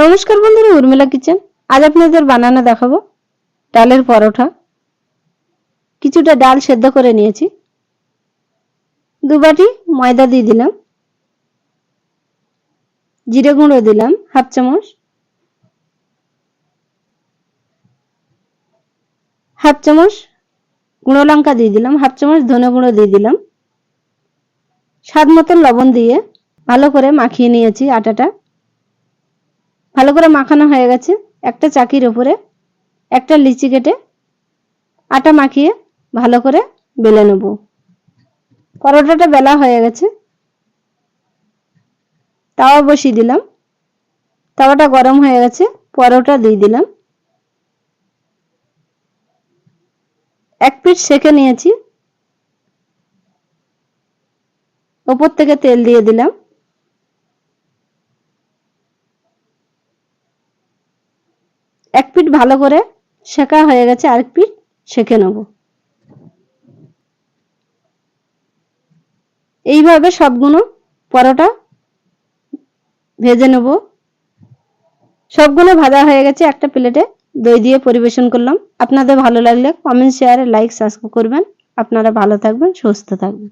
নমস্কার বন্ধুরা, উর্মিলা কিচেন। আজ আপনাদের বানানো দেখাবো ডালের পরোটা। কিছুটা ডাল সেদ্ধ করে নিয়েছি। দু বাটি ময়দা দিয়ে দিলাম। জিরে গুঁড়ো দিলাম, হাফ চামচ। হাফ চামচ গুঁড়ো লঙ্কা দিয়ে দিলাম, হাফ চামচ ধনে গুঁড়ো দিয়ে দিলাম। স্বাদ মতন লবণ দিয়ে ভালো করে মাখিয়ে নিয়েছি আটাটা। ভালো করে মাখানো হয়ে গেছে। একটা চাকির ওপরে, একটা লিচি কেটে আটা মাখিয়ে ভালো করে বেলে নেব। পরোটাটা বেলা হয়ে গেছে। তাওয়া বসিয়ে দিলাম। তাওয়াটা গরম হয়ে গেছে, পরোটা দিয়ে দিলাম। এক পিঠ সেকে নিয়েছি। ওপর থেকে তেল দিয়ে দিলাম। এক পিঠ ভালো করে শেখা হয়ে গেছে, আরেক পিঠ সেকে নেব। এইভাবে সবগুলো পরোটা ভেজে নেব। সবগুলো ভাজা হয়ে গেছে, একটা প্লেটে দই দিয়ে পরিবেশন করলাম। আপনাদের ভালো লাগলে কমেন্ট শেয়ারে লাইক সাবস্ক্রাইব করবেন। আপনারা ভালো থাকবেন, সুস্থ থাকবেন।